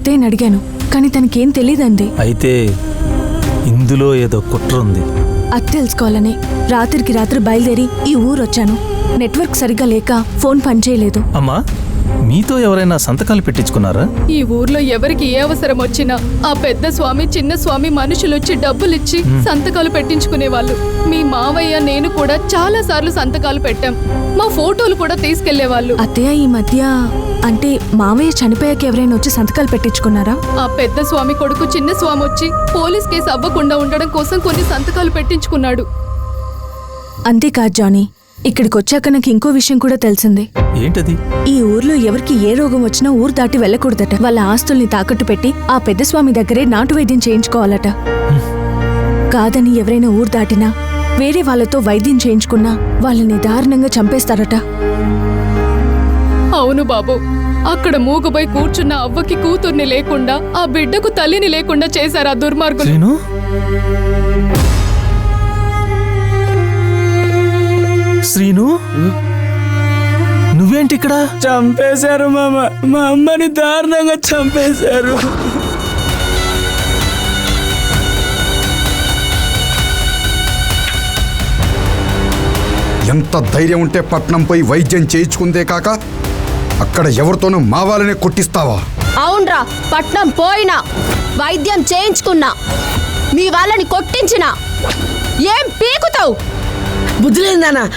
అత్తయ్యని అడిగాను కానీ తనకేం తెలియదండి అయితే ఇందులో ఏదో కుట్ర ఉంది. అది తెలుసుకోవాలని. రాత్రికి రాత్రి బయలుదేరి ఈ ఊరు వచ్చాను నెట్వర్క్ సరిగ్గా లేక ఫోన్ పనిచేయలేదు. అమ్మా మీతో ఎవరైనా సంతకాలు పెట్టించుకున్నారా? ఈ ఊర్లో ఎవరికి ఏ అవసరం వచ్చినా ఆ పెద్ద స్వామి చిన్న స్వామి మనుషులొచ్చి డబ్బులిచ్చి సంతకాలు పెట్టించుకునేవాళ్ళు. మీ మావయ్య నేను కూడా చాలా సార్లు సంతకాలు పెట్టాం. మా ఫోటోలు కూడా తీసుకెళ్ళేవాళ్ళు. అత్తయ్య ఈ మధ్య అంటే మావయ్య చనిపోయాక ఎవరైనా వచ్చి సంతకాలు పెట్టించుకున్నారా? ఆ పెద్ద స్వామి కొడుకు చిన్న స్వామి వచ్చి పోలీస్ కేసు అవ్వకుండా ఉండడం కోసం కొన్ని సంతకాలు పెట్టించుకున్నాడు. అంతేకాదు జానీ ఇక్కడికి వచ్చాక నాకు ఇంకో విషయం కూడా తెలిసింది. ఏంటది? ఈ ఊర్లో ఎవరికి ఏ రోగం వచ్చినా ఊరు దాటి వెళ్ళకూడదట. వాళ్ళ ఆస్తుల్ని తాకట్టు పెట్టి ఆ పెద్ద స్వామి దగ్గరే నాటు వైద్యం చేయించుకోవాలట. కాదని ఎవరైనా ఊరు దాటినా వేరే వాళ్ళతో వైద్యం చేయించుకున్నా వాళ్ళని దారుణంగా చంపేస్తారట. అవును బాబు. అక్కడ మూగుపై కూర్చున్న అవ్వకి కూతుర్ని లేకుండా ఆ బిడ్డకు తల్లిని లేకుండా చేశారు ఆ దుర్మార్గులు. శ్రీను? నువ్వేంటి ఇక్కడ చంపేశారు మామ. మా అమ్మని దారుణంగా చంపేశారు. ఎంత ధైర్యం ఉంటే పట్నం పోయి వైద్యం చేయించుకుందే కాక అక్కడ ఎవరితోనూ మావాలనే కొట్టిస్తావా? అవునరా పట్నం పోయినా వైద్యం చేయించుకున్నా మీ వాళ్ళని కొట్టించినా ఏం పీకుతావు? బుద్ధిలేందానా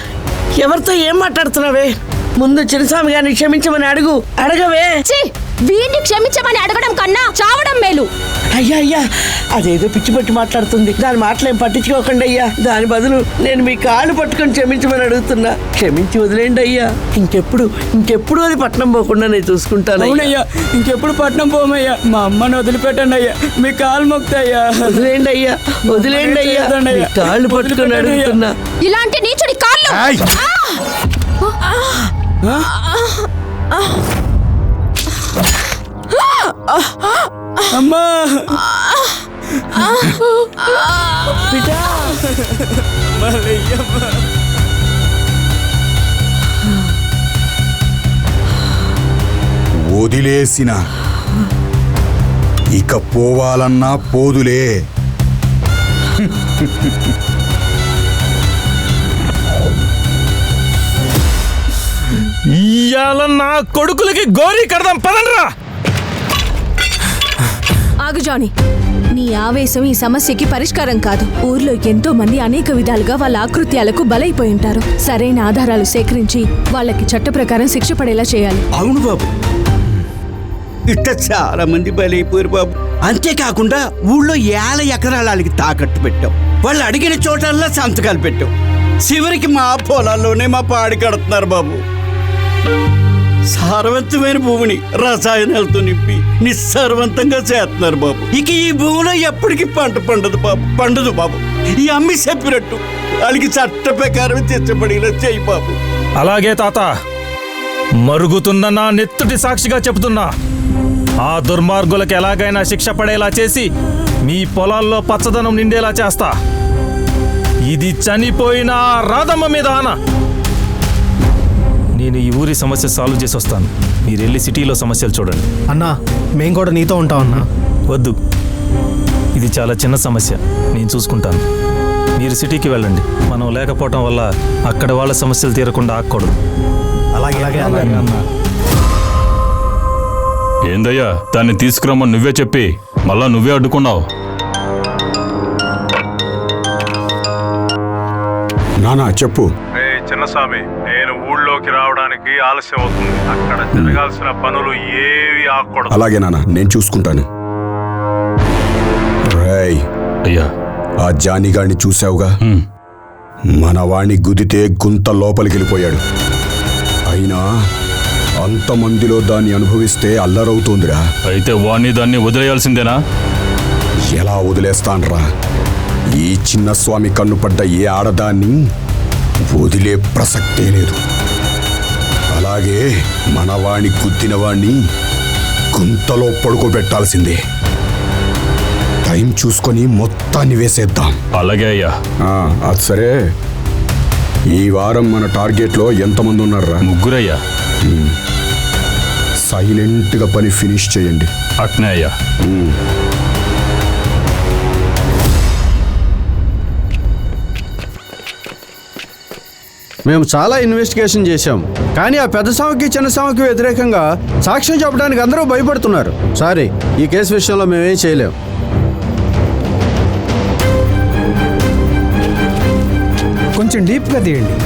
ఎవరితో ఏం మాట్లాడుతున్నావే? ముందు చిన్నస్వామి గారిని క్షమించమని అడుగు. అడగవే. ఛీ! వీడిని క్షమించమని అడగడం కన్నా చావడం మేలు. అయ్యా అయ్యా అదేదో పిచ్చి పట్టి మాట్లాడుతుంది. దాని మాటలేం పట్టించుకోకండి అయ్యా. దాని బదులు నేను మీ కాళ్ళు పట్టుకొని క్షమించమని అడుగుతున్నా. క్షమించి వదిలేండి అయ్యా. ఇంకెప్పుడు ఇంకెప్పుడు అది పట్నం పోకుండా నేను చూసుకుంటాను అవునయ్యా ఇంకెప్పుడు పట్నం పోమయ్యా. మా అమ్మని వదిలిపెట్టండి అయ్యా. మీ కాలు మొక్తాయ్యా వదిలేండి అయ్యా వదిలేండి అయ్యా. మీ. కాళ్ళు పట్టుకొని. అడుగుతున్నా. ఇలాంటి నీచుడి కాళ్ళు. ఏయ్! అమ్మా! బిడ్డా మల్లయ్యమ్మ. వదిలేసిన. ఇక పోవాలన్నా పోదులే. ఇయ్యాల నా కొడుకులకి గోరీ కడదాం పదండ్రా! ఆగు జానీ. నీ ఆవేశం ఈ సమస్యకి పరిష్కారం కాదు. ఊర్లో ఎంతో మంది అనేక విధాలుగా వాళ్ళ ఆకృత్యాలకు బలైపోయి ఉంటారు. సరైన ఆధారాలు సేకరించి వాళ్ళకి చట్ట ప్రకారం శిక్ష పడేలా చేయాలి. అవును బాబు. ఇట్ట చాలా మంది బలైపోయారు బాబు. అంతేకాకుండా ఊళ్ళో ఏల ఎకరాలకి తాకట్టు పెట్టాం వాళ్ళు అడిగిన చోటల్లా సంతకాలు పెట్టాం చివరికి మా పొలాల్లోనే మా పాడి కడుతున్నారు బాబు. సారవంతమైన భూమిని రసాయనాలతో నింపి నిస్సారవంతంగా చేస్తున్నారు బాబు. ఇక ఈ భూమిలో ఎప్పటికీ పంట పండదు బాబు. పండదు బాబు. ఈ అమ్మి చెప్పినట్టు వాళ్ళకి చట్ట ప్రకారం తెచ్చబడిలా చేయి బాబు. అలాగే తాత. మరుగుతున్న నా నెత్తటి సాక్షిగా చెబుతున్నా. ఆ దుర్మార్గులకు ఎలాగైనా శిక్ష పడేలా చేసి మీ పొలాల్లో పచ్చదనం నిండేలా చేస్తా. ఇది చనిపోయిన రాధమ్మ మీద ఆనా. నేను ఈ ఊరి సమస్య సాల్వ్ చేసి వస్తాను. మీరు వెళ్ళి సిటీలో సమస్యలు చూడండి. అన్నా మేం కూడా నీతో ఉంటాం అన్నా. వద్దు. ఇది చాలా చిన్న సమస్య. నేను చూసుకుంటాను. మీరు సిటీకి వెళ్ళండి. మనం లేకపోవటం వల్ల అక్కడ వాళ్ళ సమస్యలు తీరకుండా ఆగకూడదు. అలాగే అలాగే అన్నా. ఏందయ్యా? దాన్ని తీసుకురమ్మని నువ్వే చెప్పి మళ్ళా నువ్వే అడ్డుకున్నావు. నానా చెప్పు. చిన్నస్వామి నేను ఊళ్ళోకి రావడానికి ఆలస్యం అవుతుంది. అక్కడ జరగాల్సిన పనులు ఏవి ఆకూడదు అలాగే నాన్న నేను చూసుకుంటాను. రేయ్ అయ్యా. ఆ జానిగాడిని చూసావుగా. మన వాణ్ణి గుదితే గుంత లోపలికి వెళ్ళిపోయాడు. అయినా అంతమందిలో దాన్ని అనుభవిస్తే అల్లరవుతోందిరా. అయితే వాణ్ణి దాన్ని వదిలేయాల్సిందేనా? ఎలా వదిలేస్తాన్రా? ఈ చిన్న స్వామి కన్ను పడ్డ ఏ ఆడదాన్ని వదిలే ప్రసక్తే లేదు. అలాగే మనవాణ్ణి గుద్దిన వాణ్ణి గుంతలో పడుకోబెట్టాల్సిందే. టైం చూసుకొని మొత్తాన్ని వేసేద్దాం. అలాగే అయ్యా. అది సరే. ఈ వారం మన టార్గెట్లో ఎంతమంది ఉన్నారా ముగ్గురయ్యా. సైలెంట్గా పని ఫినిష్ చేయండి. అట్నే అయ్యా. మేము చాలా ఇన్వెస్టిగేషన్ చేశాం. కానీ ఆ పెద్ద సాముకి చిన్న సాముకి వ్యతిరేకంగా సాక్ష్యం చెప్పడానికి అందరూ భయపడుతున్నారు. సారీ ఈ కేసు విషయంలో మేమేం చేయలేం. కొంచెం డీప్గా తీయండి.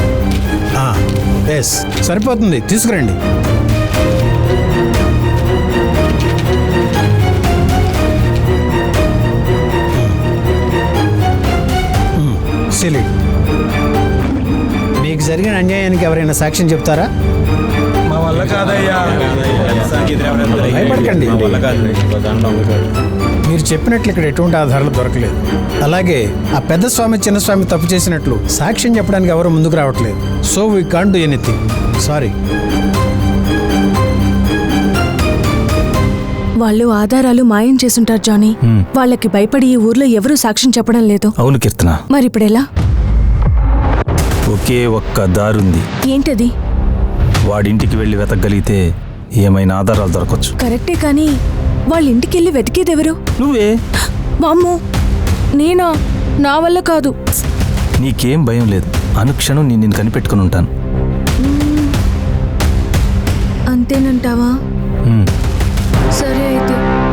ఎస్ సరిపోతుంది. తీసుకురండి. అన్యాయానికి ఎవరైనా సాక్ష్యం చెప్తారా? మా వల్ల కాదయ్యా. భయపడకండి మీరు చెప్పినట్లు ఇక్కడ ఎటువంటి ఆధారాలు దొరకలేదు. అలాగే ఆ పెద్ద స్వామి చిన్న స్వామి తప్పు చేసినట్లు సాక్ష్యం చెప్పడానికి ఎవరు ముందుకు రావట్లేదు. So we can't do anything sorry వాళ్ళు ఆధారాలు మాయం చేసుంటారు జానీ. వాళ్ళకి భయపడి ఈ ఊర్లో ఎవరూ సాక్ష్యం చెప్పడం లేదు. అవును కీర్తన. మరి ఇప్పుడెలా ఒకే ఒక్క దారుంది. ఏంటది? వాడింటికి వెళ్ళి వెతకగలిగితే ఏమైనా ఆధారాలు దొరకచ్చు. కరెక్టే కానీ వాళ్ళ ఇంటికెళ్ళి వెతికేదెవరు? నువ్వే. వామ్మో నేనా? నా వల్ల కాదు. నీకేం భయం లేదు. అనుక్షణం నేను నిన్ను కనిపెట్టుకుని ఉంటాను అంతేనంటావా.